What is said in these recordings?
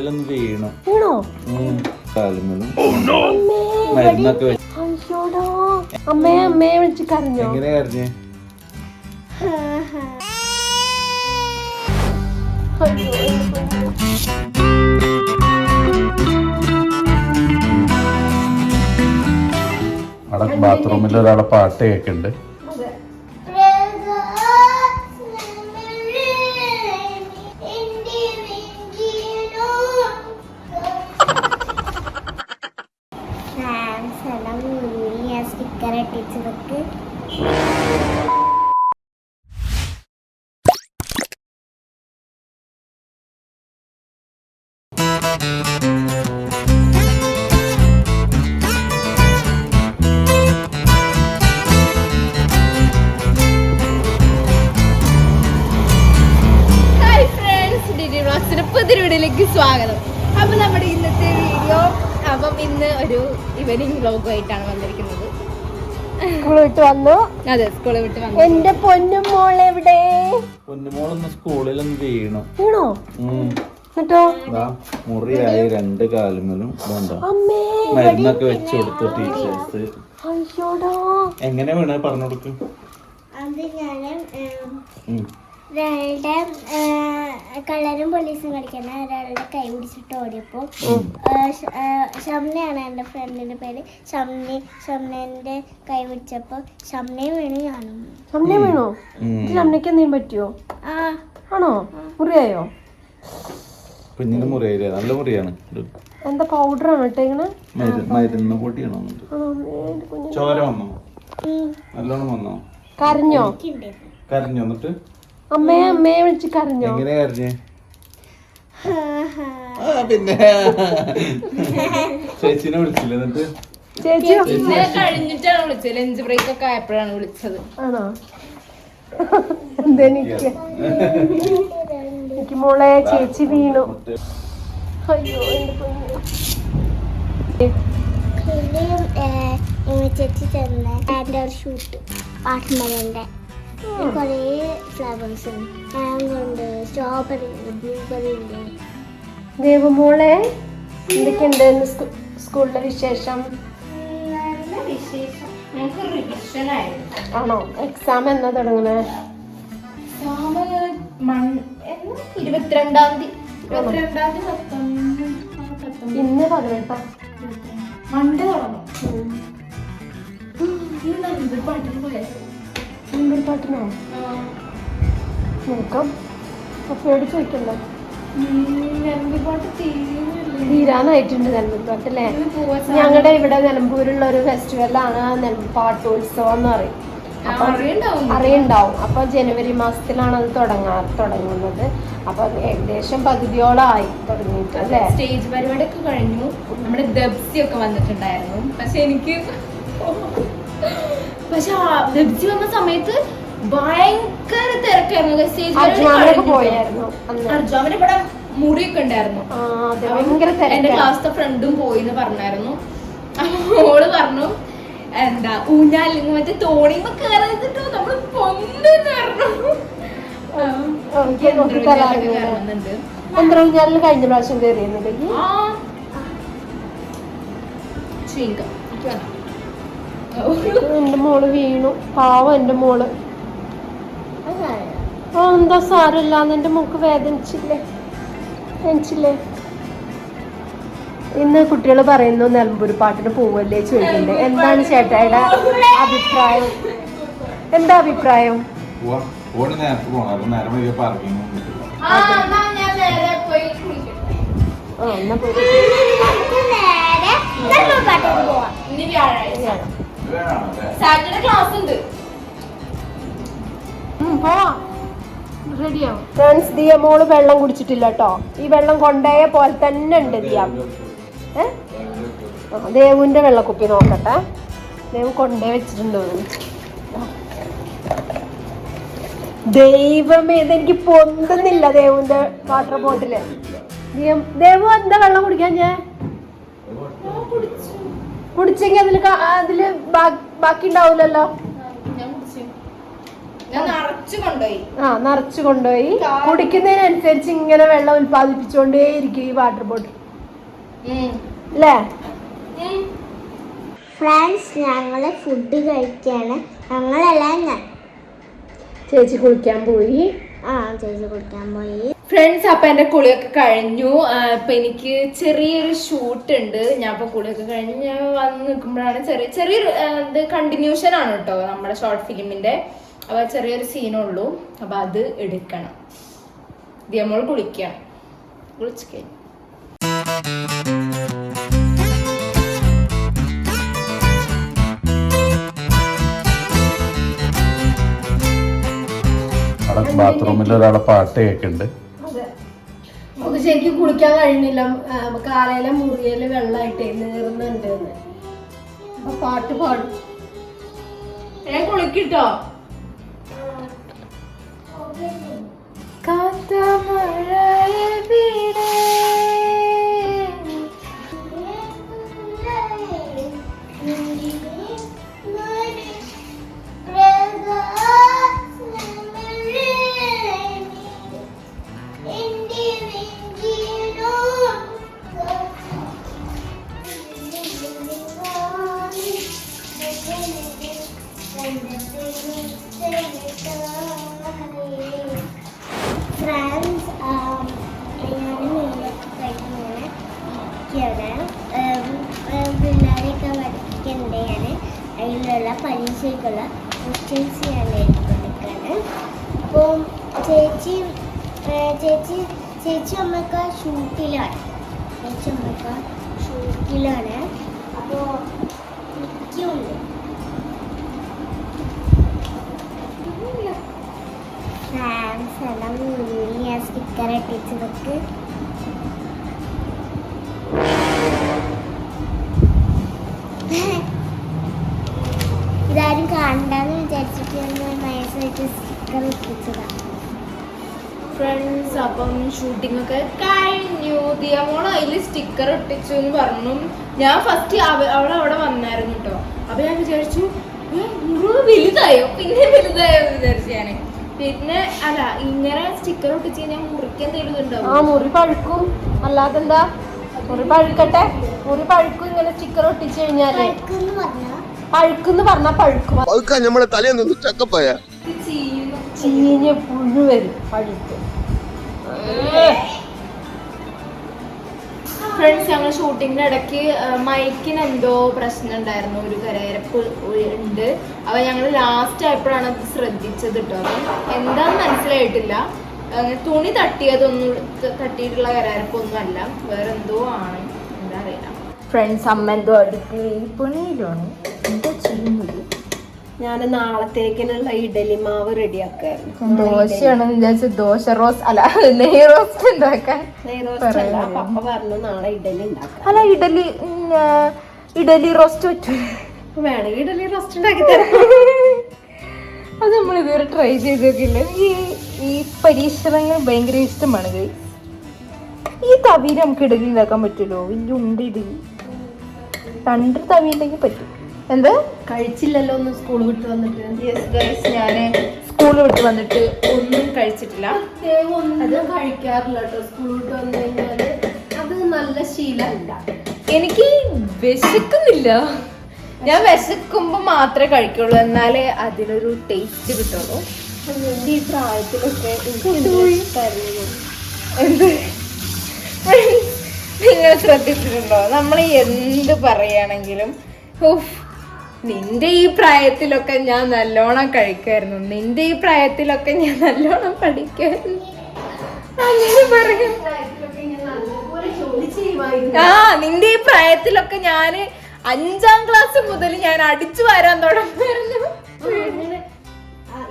സ്കൂളിലൊന്ന് വീണു. അമ്മേ മരുന്നൊക്കെ വെച്ച്. അയ്യോടാ. അമ്മേ അമ്മയെ വിളിച്ച് കരഞ്ഞോ? എങ്ങനെ കരഞ്ഞേ. അവിടെ ബാത്റൂമിൽ ഒരാളെ പാട്ട് കേൾക്കുന്നുണ്ട് വീഡിയോയിലേക്ക് സ്വാഗതം. അപ്പൊ നമ്മുടെ ഇന്നത്തെ വീഡിയോ അപ്പം ഇന്ന് ഒരു ഇവനിങ് വ്ലോഗുമായിട്ടാണ് വന്നിരിക്കുന്നത്. സ്കൂളിൽ വിട്ട് വന്നു. അതെ സ്കൂളിൽ വിട്ട് വന്നു. എന്റെ പൊന്നും എവിടെ? പൊന്നുമോളൊന്ന് സ്കൂളിലൊന്ന് വീണു. വീണോ. എന്നിട്ടോ? മുറിയായി രണ്ട് അമ്മേ മരുന്നൊക്കെ വെച്ചു കൊടുത്തു ടീച്ചേഴ്സ്. എങ്ങനെ വീണ പറഞ്ഞു കൊടുക്കും. അത് ഞാൻ. ഒരാളുടെ കളറും പോലീസും കളിക്കുന്ന ഒരാളുടെ കൈ പിടിച്ചിട്ട് ഓടിയപ്പോൾ ഷംനയാണ് എന്റെ ഫ്രണ്ടിന്റെ പേര്. ഷംനി ഷംനേന്റെ കൈ പിടിച്ചപ്പോൾ ഷംനയും വീണ് ഞാനും. വീണു. അമ്മയെ വീണോ ഷംനയ്ക്ക് എന്തെങ്കിലും പറ്റിയോ? ആ. ആണോ? മുറിയായോ? കുഞ്ഞിന് മുറിയായില്ലേ? നല്ല മുറിയാണ്. എന്താ പൗഡർ ആണ് മരുന്ന് ചോര വന്നോ. നല്ലോണം വന്നോ? കരഞ്ഞോ? കരഞ്ഞോ എന്നിട്ട്? അമ്മയെ അമ്മയെ വിളിച്ച് കരഞ്ഞോ? എങ്ങനെ കരഞ്ഞേ? പിന്നെ. ചേച്ചിനെ വിളിച്ചില്ല എന്നിട്ട്? ചേച്ചി കഴിഞ്ഞിട്ടാണ് വിളിച്ചത്. ലഞ്ച് ബ്രേക്ക് ഒക്കെ ആയപ്പോഴാണ് വിളിച്ചത്. ആണോ? എന്തെനിക്ക് എനിക്ക് മോളെ ചേച്ചി വീണു. അയ്യോ എന്റെ പിന്നെ. ചേച്ചി തന്നെ ഷൂട്ട് വാട്ടർമെലന്റെ കുറേ ഫ്ലവേഴ്സ് ഉണ്ട് മാംഗോ ഉണ്ട് സ്ട്രോബെറി ഉണ്ട് ബ്ലൂബെറി ഉണ്ട് ദേവമോളെ എന്തൊക്കെയുണ്ട് സ്കൂളിലെ വിശേഷം? ആണോ? എക്സാം എന്നാ തുടങ്ങണേ? ഇരുപത്തിരണ്ടാം തീയതി. ഇന്ന് പതിനെട്ടാ? മണ്ടേ തുടങ്ങും. നല്ലൊരു പാട്ടിന് നോക്കാം പേടിച്ച് തീരുന്നില്ല തീരാനായിട്ടുണ്ട് നിലമ്പൂർ അല്ലേ? ഞങ്ങളുടെ ഇവിടെ നിലമ്പൂരുള്ള ഒരു ഫെസ്റ്റിവലാണ് നെൽമ്പാട്ടോത്സവം പാട്ടോത്സവം എന്ന് പറയും അപ്പൊ അറിയണ്ടാവും. അറിയണ്ടാവും. അപ്പൊ ജനുവരി മാസത്തിലാണ് അത് തുടങ്ങാ തുടങ്ങുന്നത്. അപ്പൊ ഏകദേശം പകുതിയോളമായി തുടങ്ങിയിട്ട് അല്ലേ? സ്റ്റേജ് പരിപാടിയൊക്കെ കഴിഞ്ഞു. നമ്മുടെ ദബ്സി ഒക്കെ വന്നിട്ടുണ്ടായിരുന്നു. പക്ഷെ എനിക്ക് പക്ഷെ ദബ്സി വന്ന സമയത്ത് ഭയങ്കര തിരക്കായിരുന്നു. അർജുന ഇവിടെ മുറിയൊക്കെ ഉണ്ടായിരുന്നു. എന്റെ ക്ലാസ്സിലെ ഫ്രണ്ടും പോയി എന്ന് പറഞ്ഞായിരുന്നു. ഓൾ പറഞ്ഞു എന്താ ഊഞ്ഞാലിങ് മറ്റേ തോണിമ കയറിട്ടോ പൊന്നെന്ന് പറഞ്ഞു. തരാറുണ്ട് കയറുന്നുണ്ട് ചന്ദ്രകുഞ്ഞാലിൽ കഴിഞ്ഞ പ്രാവശ്യം കയറിയിരുന്നില്ലേ എന്റെ മോൾ വീണു. പാവം എന്റെ മോൾ. ഓ ആ എന്താ സാരമില്ല എന്റെ മോക്ക് വേദനിച്ചില്ലേ? വേദനിച്ചില്ലേ? ഇന്ന് കുട്ടികൾ പറയുന്നു നിലമ്പൂർ പാട്ടിന് പോവല്ലേ ചോദിക്കണ്ടേ എന്താണ് ചേട്ടായുടെ അഭിപ്രായം? എന്താ അഭിപ്രായം? ആ എന്നാ ഞാൻ നേരെ പോയി സാറ്റർഡേ ക്ലാസ് ഉണ്ട് ഫ്രണ്ട്സ് ദിയ മോൾ വെള്ളം കുടിച്ചിട്ടില്ല കേട്ടോ ഈ വെള്ളം കൊണ്ടേ പോലെ തന്നെ ഉണ്ട് ദിയ. ദേവുവിന്റെ വെള്ളക്കുപ്പി നോക്കട്ടെ. ദേവ് കൊണ്ടേ വെച്ചിട്ടുണ്ട്. ദൈവമേ ഇതെനിക്ക് പൊന്തുന്നില്ല ദേവുന്റെ വാട്ടർ ബോട്ടിൽ. ദിയ- ദേവു എന്താ വെള്ളം കുടിക്കാൻ ഞാൻ? കുടിച്ചെങ്കിൽ അതിൽ അതിൽ ബാക്കി ഉണ്ടാവില്ലല്ലോ ആ നിറച്ചു കൊണ്ടുപോയി. കുടിക്കുന്നതിനനുസരിച്ച് ഇങ്ങനെ വെള്ളം ഉൽപ്പാദിപ്പിച്ചുകൊണ്ടേ ഇരിക്കും ഈ വാട്ടർ ബോട്ടിൽ. അല്ലേ. ഫ്രണ്ട്സ് ഞങ്ങൾ ഫുഡ് കഴിക്കാണ്. ഞങ്ങളെല്ലാം ചേച്ചി കുളിക്കാൻ പോയി. ആ ചേച്ചി കുളിക്കാൻ പോയി. ഫ്രണ്ട്സ് അപ്പൊ എന്റെ കുളിയൊക്കെ കഴിഞ്ഞു. ഇപ്പൊ എനിക്ക് ചെറിയൊരു ഷൂട്ട് ഉണ്ട് ഞാൻ ഇപ്പൊ കുളിയൊക്കെ കഴിഞ്ഞ് വന്ന് നിൽക്കുമ്പോഴാണ് ചെറിയ ചെറിയൊരു ഇത് കണ്ടിന്യൂഷൻ ആണ് കേട്ടോ നമ്മുടെ ഷോർട്ട് ഫിലിമിന്റെ അപ്പൊ ചെറിയൊരു സീനുള്ളൂ അപ്പൊ അത് എടുക്കണം. ദിയമോൾ കുളിക്കണം കുളിച്ചു കഴിഞ്ഞു. ബാത്റൂമിൽ ഒരാളെ പാട്ട് കേൾക്കുന്നുണ്ട് അതെ നമുക്ക് ശരിക്കും കുളിക്കാൻ കഴിയുന്നില്ല. കാലയിലെ മുറിയിൽ വെള്ളമായിട്ട് നീറുന്നുണ്ട്. അപ്പൊ പാട്ട് പാടും. ഞാൻ കുളിക്കിട്ടോ? കാത്ത മഴ ഫ്രാൻസ് ചേച്ചി അമ്മയ്ക്ക് ഷൂട്ടിലാണ്. ചേച്ചി അമ്മയ്ക്ക് ഷൂട്ടിലാണ്. അപ്പോൾ മിക്കുണ്ട് ഇതാരും കാണണ്ടെന്ന് വിചാരിച്ചിട്ട് ഞാൻ വയസ്സായിട്ട് സ്റ്റിക്കർ ഒട്ടിച്ചതാണ് ഫ്രണ്ട്സ് അപ്പം ഷൂട്ടിംഗ് ഒക്കെ കഴിഞ്ഞു. ദിയമോൾ അതിൽ സ്റ്റിക്കർ ഒട്ടിച്ചു എന്ന് പറഞ്ഞു. ഞാൻ ഫസ്റ്റ് അവൾ അവിടെ വന്നായിരുന്നു കേട്ടോ അപ്പൊ ഞാൻ വിചാരിച്ചു "ഏ, മുറിവ് വലുതായോ? പിന്നെ വലുതായോ? എന്ന് വിചാരിച്ചു ഞാൻ പിന്നെ അല്ല ഇങ്ങനെ സ്റ്റിക്കർ ഒട്ടിച്ച് കഴിഞ്ഞാൽ മുറിക്ക് എന്തെങ്കിലും ആ മുറി പഴുക്കും. അല്ലാതെന്താ മുറി പഴുക്കട്ടെ. മുറി പഴുക്കും ഇങ്ങനെ സ്റ്റിക്കർ ഒട്ടിച്ച് കഴിഞ്ഞാൽ. പഴുക്കെന്ന് പറഞ്ഞാൽ പഴുക്കും. പഴുക്കാൻ നമ്മളെ തലേന്ന് ചക്കപ്പായ ചീഞ്ഞ് പുഴു വരും പഴുക്കും. ഫ്രണ്ട്സ് ഞങ്ങൾ ഷൂട്ടിങ്ങിന്റെ ഇടയ്ക്ക് മൈക്കിന് എന്തോ പ്രശ്നം ഉണ്ടായിരുന്നു ഒരു കരയരപ്പ് ഉണ്ട്. അപ്പൊ ഞങ്ങൾ ലാസ്റ്റ് ആയപ്പോഴാണ് അത് ശ്രദ്ധിച്ചത് കേട്ടോ അപ്പം എന്താന്ന് മനസ്സിലായിട്ടില്ല. തുണി തട്ടിയതൊന്നും തട്ടിയിട്ടുള്ള കരയരപ്പൊന്നും അല്ല. വേറെ എന്തോ ആണ്. എന്താ അറിയില്ല. ഫ്രണ്ട്സ് അമ്മ എന്തോ അടുത്ത് പണിയിലാണ് ഞാൻ നാളത്തേക്കിനുള്ള ഇഡലി മാവ് റെഡിയാക്കായിരുന്നു. ദോശയാണെന്ന് വിചാരിച്ചു ദോശ റോസ് അല്ല നെയ് റോസ്റ്റ് ഉണ്ടാക്കാൻ പപ്പ പറഞ്ഞു നാളെ ഇഡലി ഉണ്ടാക്കാം. അല്ല ഇഡലി ഇഡലി റോസ്റ്റ് പറ്റും. വേണമെങ്കിൽ ഇഡലി റോസ്റ്റ് ഉണ്ടാക്കി തരാം. അത് നമ്മൾ ഇതുവരെ ട്രൈ ചെയ്ത് നോക്കില്ല ഈ ഈ പരീക്ഷണങ്ങൾ ഭയങ്കര ഇഷ്ടമാണ്. ഈ തവിയിൽ നമുക്ക് ഇഡലി ഉണ്ടാക്കാൻ പറ്റുമല്ലോ? വലിയ ഉണ്ട് ഇഡലി രണ്ട് തവി ഉണ്ടെങ്കിൽ പറ്റും. എന്ത്? കഴിച്ചില്ലല്ലോ ഒന്നും സ്കൂൾ വിട്ട് വന്നിട്ട്. യെസ് ഗൈസ് ഞാൻ സ്കൂൾ വിട്ട് വന്നിട്ട് ഒന്നും കഴിച്ചിട്ടില്ല. ഒന്നും കഴിക്കാറില്ല കേട്ടോ സ്കൂൾ വിട്ട് വന്നു കഴിഞ്ഞാൽ അത് നല്ല ശീലമല്ല. എനിക്ക് വിശക്കുന്നില്ല. ഞാൻ വിശക്കുമ്പോ മാത്രമേ കഴിക്കുള്ളൂ. എന്നാലേ അതിനൊരു ടേസ്റ്റ് കിട്ടുള്ളൂ. ഈ പ്രായത്തിലൊക്കെ എന്ത്? നിങ്ങൾ ശ്രദ്ധിച്ചിട്ടുണ്ടോ? നമ്മൾ എന്ത് പറയുകയാണെങ്കിലും ഉഫ്, നിന്റെ ഈ പ്രായത്തിലൊക്കെ ഞാൻ നല്ലോണം കഴിക്കായിരുന്നു നിന്റെ ഈ പ്രായത്തിലൊക്കെ ഞാൻ നല്ലോണം പഠിക്കായിരുന്നു അങ്ങനെ പറയും. ആ നിന്റെ ഈ പ്രായത്തിലൊക്കെ ഞാൻ അഞ്ചാം ക്ലാസ് മുതൽ ഞാൻ അടിച്ചു വരാൻ തുടങ്ങുമായിരുന്നു.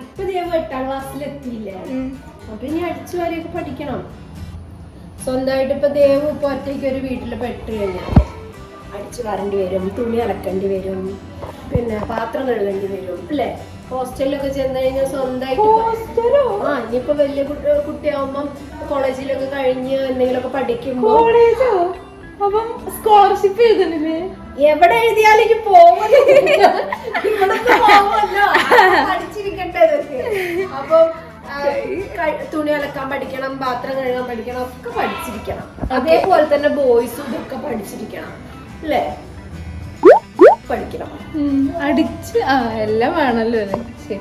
ഇപ്പൊ എട്ടാം ക്ലാസ്സിൽ എത്തിയില്ല? അപ്പൊ ഇനി അടിച്ചു വരെയൊക്കെ പഠിക്കണം. സ്വന്തമായിട്ട് ഇപ്പൊ ദേവ് ഇപ്പൊ ഒറ്റയ്ക്ക് ഒരു വീട്ടിൽ പെട്ട് കഴിഞ്ഞാൽ അടിച്ചു വരേണ്ടി വരും തുണി അലക്കേണ്ടി വരും. പിന്നെ പാത്രം കഴുകേണ്ടി വരും അല്ലേ? ഹോസ്റ്റലിലൊക്കെ ചെന്ന് കഴിഞ്ഞാൽ സ്വന്തമായിട്ട് ആ ഇനിയിപ്പോ വലിയ കുട്ടി കുട്ടിയാവുമ്പം കോളേജിലൊക്കെ കഴിഞ്ഞ് എന്തെങ്കിലുമൊക്കെ പഠിക്കുമ്പോ അപ്പം സ്കോളർഷിപ്പ് എഴുതണില്ലേ? എവിടെ എഴുതിയാലും എനിക്ക് പോകുമല്ലോ പഠിച്ചിരിക്കട്ടെ അപ്പൊ തുണി അലക്കാൻ പഠിക്കണം പാത്രം കഴുകാൻ പഠിക്കണം ഒക്കെ പഠിച്ചിരിക്കണം. അതേപോലെ തന്നെ ബോയ്സും ഇതൊക്കെ പഠിച്ചിരിക്കണം. അല്ലേ? പഠിക്കണം. അടിച്ച് ആ എല്ലാം വേണല്ലോ? ശരി.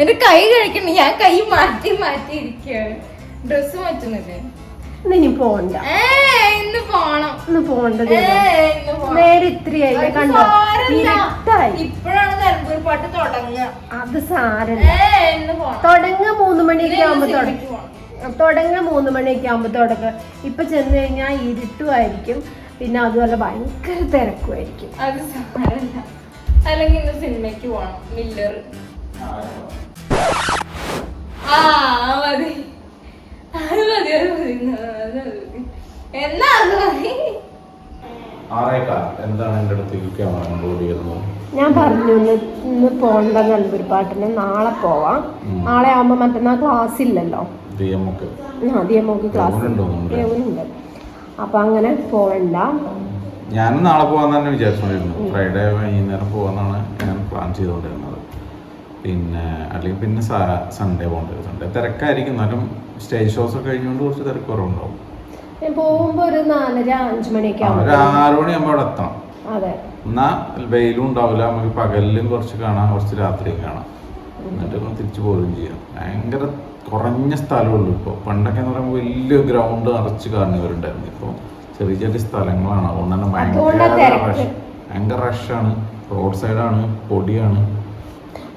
എന്റെ കൈ കഴിക്കണം ഞാൻ കൈ മാറ്റി മാറ്റി ഇരിക്കുകയാണ്. ഡ്രസ് മാറ്റുന്നില്ലേ? ഇനി പോണ്ട. ഇന്ന് പോണം. ഇന്ന് പോണ്ടത് നേരെ കണ്ടോ? ഇപ്പോഴാണ് നിലമ്പൂർ പാട്ട് തുടങ്ങുക. അത് സാരല്ല. തുടങ്ങ മൂന്ന് മണിയൊക്കെ ആവുമ്പോ തുടങ്ങും സിനിമയ്ക്ക് പോണം. തുടങ്ങ മൂന്ന് മണിയൊക്കെ ആകുമ്പോൾ തുടങ്ങുക. ഇപ്പൊ ചെന്ന് കഴിഞ്ഞാൽ ഇരുട്ടുമായിരിക്കും. പിന്നെ അതുപോലെ ഭയങ്കര തിരക്കുമായിരിക്കും അത് അല്ലെങ്കിൽ ഇന്ന് സിനിമയ്ക്ക് പോണം. മില്ലർ ആ മതി. അത് മതി അത് മതി. അത് മതി. എന്നാ അത് മതി? ആറേക്കാൽ എന്താണ് എന്റെ അടുത്ത് ഞാൻ പറഞ്ഞു ഇന്ന് ഇന്ന് ഒരു നല്ലൊരു പാട്ടിന് നാളെ പോവാം. നാളെ ആവുമ്പോ മറ്റന്നാൾ ക്ലാസ് ഇല്ലല്ലോ. ദിയമൊക്കെ ആദ്യം നമുക്ക് ക്ലാസ് ഉണ്ട് നമ്മുടെ? ദേവനുണ്ട്. അപ്പൊ അങ്ങനെ പോവണ്ട. ഞാൻ നാളെ പോകാൻ തന്നെ വിചാരിച്ചോണ്ടിരുന്നു. ഫ്രൈഡേ വൈകുന്നേരം പോകാന്നാണ് ഞാൻ പ്ലാൻ ചെയ്തുകൊണ്ടിരുന്നത് പിന്നെ അല്ലെങ്കിൽ പിന്നെ സൺഡേ പോകേണ്ടത് സൺഡേ തിരക്കായിരിക്കും. എന്നാലും സ്റ്റേജ് ഷോസ് ഒക്കെ കഴിഞ്ഞുകൊണ്ട് കുറച്ച് തിരക്ക് കുറവുണ്ടാവും. പോകുമ്പോ ഒരു നാലര അഞ്ചു മണിയൊക്കെ ആ, ഒരു ആവുമ്പോ ആറു മണിയാകുമ്പോൾ അവിടെ എത്തണം. എന്നാ വെയിലും ഉണ്ടാവില്ല. നമുക്ക് പകലിലും കുറച്ച് കാണാം കുറച്ച് രാത്രിയും കാണാം. എന്നിട്ട് തിരിച്ചു പോവുകയും ചെയ്യാം. ഭയങ്കര കുറഞ്ഞ സ്ഥലമുള്ളൂ ഇപ്പോൾ. പണ്ടൊക്കെ എന്ന് പറയുമ്പോൾ വലിയ ഗ്രൗണ്ട് നിറച്ച് കാണുന്നവരുണ്ടായിരുന്നു ഇപ്പോൾ ചെറിയ ചെറിയ സ്ഥലങ്ങളാണ്. അതുകൊണ്ട് തന്നെ ഭയങ്കര റഷ് ഭയങ്കര റഷാണ് റോഡ് സൈഡാണ് പൊടിയാണ്.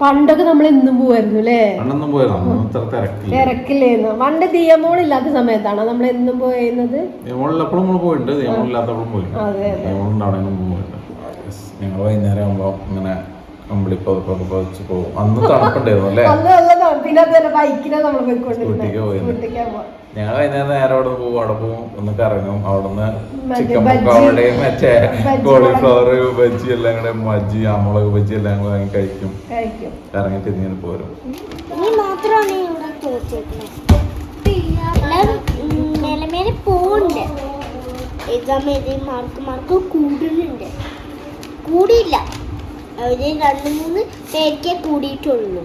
പണ്ടൊക്കെ നമ്മൾ എന്നും പോയിരുന്നു അല്ലേ? പണ്ടൊന്നും പോയിരുന്നു അന്നൊന്നും ഇത്ര തിരക്കില്ല. തിരക്കില്ലേന്ന്. പണ്ട് ദിയമോൾ ഇല്ലാത്ത സമയത്താണ് നമ്മൾ എന്നും പോയിരുന്നത്? നിയമമുള്ളപ്പോഴും നമ്മൾ പോയിട്ടുണ്ട്. നിയമമില്ലാത്തപ്പോഴും പോയിട്ടുണ്ട് അതെ, നിയമമുണ്ടാവണേനും പോയിട്ടുണ്ട് ഞങ്ങൾ വൈകുന്നേരം ആകുമ്പോൾ ഇങ്ങനെ കമ്പിളിപ്പതൊക്കെ പതിച്ച് പോകും അന്ന് തണുപ്പുണ്ടായിരുന്നു അല്ലേ? തന്നെ ബൈക്കിനാ നമ്മൾ പോയിക്കൊണ്ടിരുന്നത്. ഞങ്ങൾ വൈകുന്നേരം നേരെ അവിടെ പോകും അവിടെ പോകും ഒന്ന് കറങ്ങും. അവിടുന്ന് ചിക്കൻ. പക്കോടയും മറ്റേ കോളിഫ്ലവർ ബജ്ജി എല്ലാം കൂടെ മജ്ജി അമ്മളക് മുളക് ബജ്ജി എല്ലാം കൂടെ വാങ്ങി കഴിക്കും. കഴിക്കും. കറങ്ങിട്ട് ഇങ്ങനെ പോരും. പോണ്ട് എക്സാം എഴുതി മാർക്ക് മാർക്ക് കൂടുന്നുണ്ട് കൂടിയില്ല. അവർ രണ്ട് മൂന്ന് പേരൊക്കെ കൂടിയിട്ടുള്ളൂ.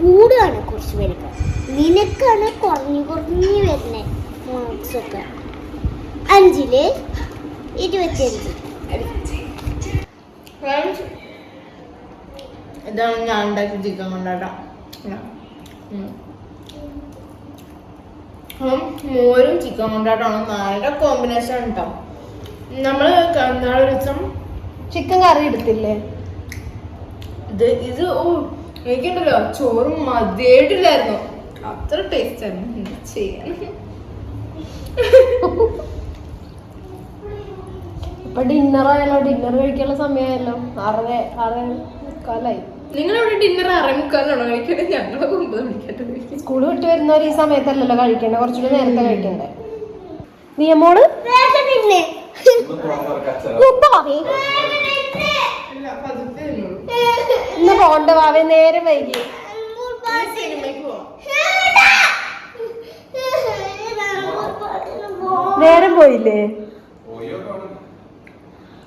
കൂടുകയാണ് കുറച്ച് പേരൊക്കെ. നിനക്കാണ് കുറഞ്ഞു കുറഞ്ഞു വരുന്നത് മാർക്സ് ഒക്കെ. അഞ്ചിൽ ഇരുപത്തിയഞ്ച്. ഇതാണ് ഞാൻ ഉണ്ടാക്കി ചിക്കൻ കൊണ്ടാട്ടം. മോരും ചിക്കൻ കൊണ്ടാട്ടമാണ് നല്ല കോമ്പിനേഷൻ ഉണ്ടാവും നമ്മൾ നാളെ ദിവസം ചിക്കൻ കറി എടുത്തില്ലേ? ഇത് ഇത് ഓ എനിക്കുണ്ടല്ലോ ചോറും മതിയായിട്ടില്ലായിരുന്നു. അത്ര ടേസ്റ്റ് ആയിരുന്നു. ചെയ്യാൻ ഇപ്പൊ ഡിന്നർ ആയാലോ? ഡിന്നർ കഴിക്കാനുള്ള സമയമായല്ലോ ആറര ആറേ മുക്കാലായി. നിങ്ങളിവിടെ ഡിന്നർ അറമുക്കാലാണോ കഴിക്കട്ടെ ഞങ്ങളൊക്കെ ഒമ്പത് മണിക്കായിട്ട് സ്കൂൾ വിട്ട് വരുന്നവർ ഈ സമയത്തല്ലല്ലോ കഴിക്കണ്ടേ? കുറച്ചുകൂടി നേരത്തെ കഴിക്കണ്ടേ? നിയമോൾ ഇന്ന് പോണ്ട ഭാവി നേരെ വൈകി. നേരം പോയില്ലേ?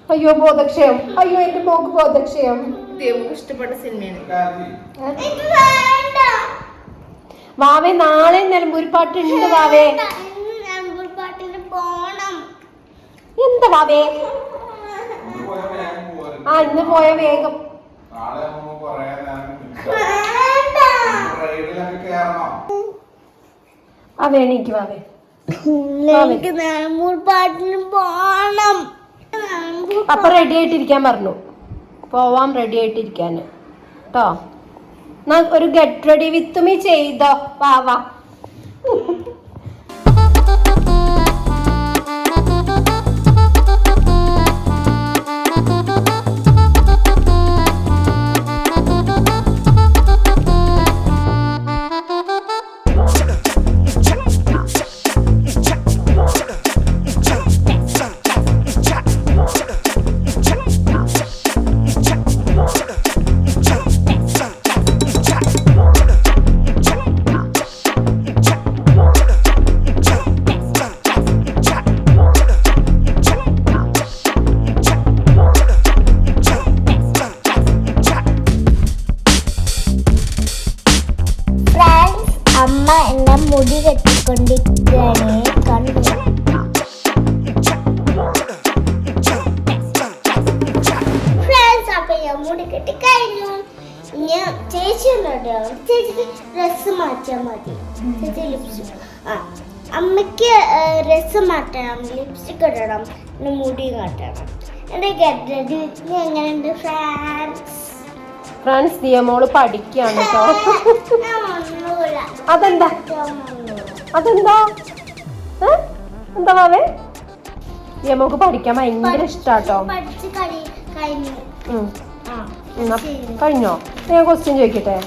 അയ്യോ ബോധക്ഷയം. അയ്യോ എന്റെ മോക്ക് ബോധക്ഷയം. ഇഷ്ടപ്പെട്ട സിനിമയാണ് വാവേ നാളെ നിലമ്പൂർ പാട്ടുണ്ട് വാവേ പാട്ടിന് പോണം എന്താ വാവേ? ആ ഇന്ന് പോയ വേഗം. ആ വേണിക്ക് വാവേ. പോണം. അപ്പൊ റെഡി ആയിട്ടിരിക്കാൻ പറഞ്ഞു. പോവാം റെഡി ആയിട്ടിരിക്കാന് കേട്ടോ ഒരു ഗെറ്റ് റെഡി വിത്ത് മീ ചെയ്തോ വാ വാ കൊണ്ട് കിട്ടി കഴിഞ്ഞു ഇനി ചേച്ചി ഉണ്ടോ ചേച്ചിക്ക് ഡ്രസ്സ് മാറ്റാൻ മതി. ചേച്ചി ലിപ്സ്റ്റിക് ആ അമ്മയ്ക്ക് ഡ്രസ്സ് മാറ്റണം. ലിപ്സ്റ്റിക് ഇടണം. പിന്നെ മുടി കാട്ടണം. എന്റെ ഗഡ്ഡി എങ്ങനെയുണ്ട്? ഫ്രാൻസ് ഫ്രാൻസ് ദിയമോൾ പഠിക്കാണ് അതെന്താ? അതെന്താ? എന്താ മാവേ ദിയമോക്ക് പഠിക്കാൻ ഭയങ്കര ഇഷ്ടാട്ടോ. എന്നാ. കഴിഞ്ഞോ? ഞാൻ ക്വസ്റ്റ്യൻ ചോദിക്കട്ടെ?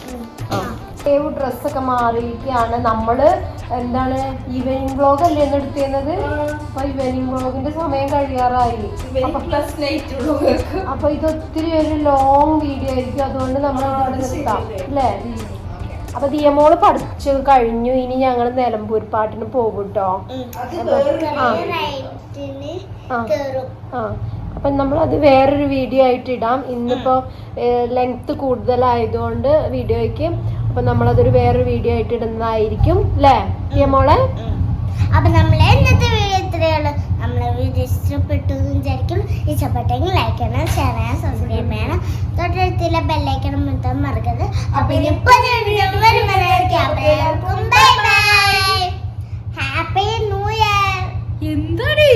സേവ് ആ ഡ്രസ്സൊക്കെ മാറിയിരിക്കുകയാണ്. നമ്മൾ എന്താണ് ഈവനിങ് വ്ളോഗ് അല്ലേ എന്ന് എടുത്തിരുന്നത്? അപ്പൊ ഈവനിങ് വ്ളോഗിന്റെ സമയം കഴിയാറായി. അപ്പൊ ഇത് ഒത്തിരി ഒരു ലോങ് വീഡിയോ ആയിരിക്കും. അതുകൊണ്ട് നമ്മൾ നിർത്താം. അല്ലേ? അപ്പൊ ദിയമോൾ പഠിച്ചു കഴിഞ്ഞു. ഇനി ഞങ്ങൾ നിലമ്പൂർ പാട്ടിന് പോകും കേട്ടോ ആ. ആ. അപ്പം അത് വേറൊരു വീഡിയോ ആയിട്ട് ഇടാം. ഇന്നിപ്പോ ലെങ്ത് കൂടുതലായതുകൊണ്ട് വീഡിയോയ്ക്ക് അപ്പൊ നമ്മളതൊരു വേറൊരു വീഡിയോ ആയിട്ട് ഇടുന്നതായിരിക്കും അല്ലേ മോളെ? അപ്പൊ നമ്മളെ ഇന്നത്തെ വീഡിയോ ഇത്രയാണ് നമ്മളെ വീഡിയോ ഇഷ്ടപ്പെട്ടു എന്ന് വിചാരിക്കും. ഇഷ്ടപ്പെട്ടെങ്കിൽ ലൈക്ക് ചെയ്യണം ഷെയർ ചെയ്യണം സബ്സ്ക്രൈബ് ചെയ്യണം. തൊട്ടടുത്തില്ല ബെല്ലൈക്കണം മുത്തം മറക്കരുത്. അപ്പൊ ഇപ്പൊ ഹാപ്പി ന്യൂ ഇയർ എന്താടി?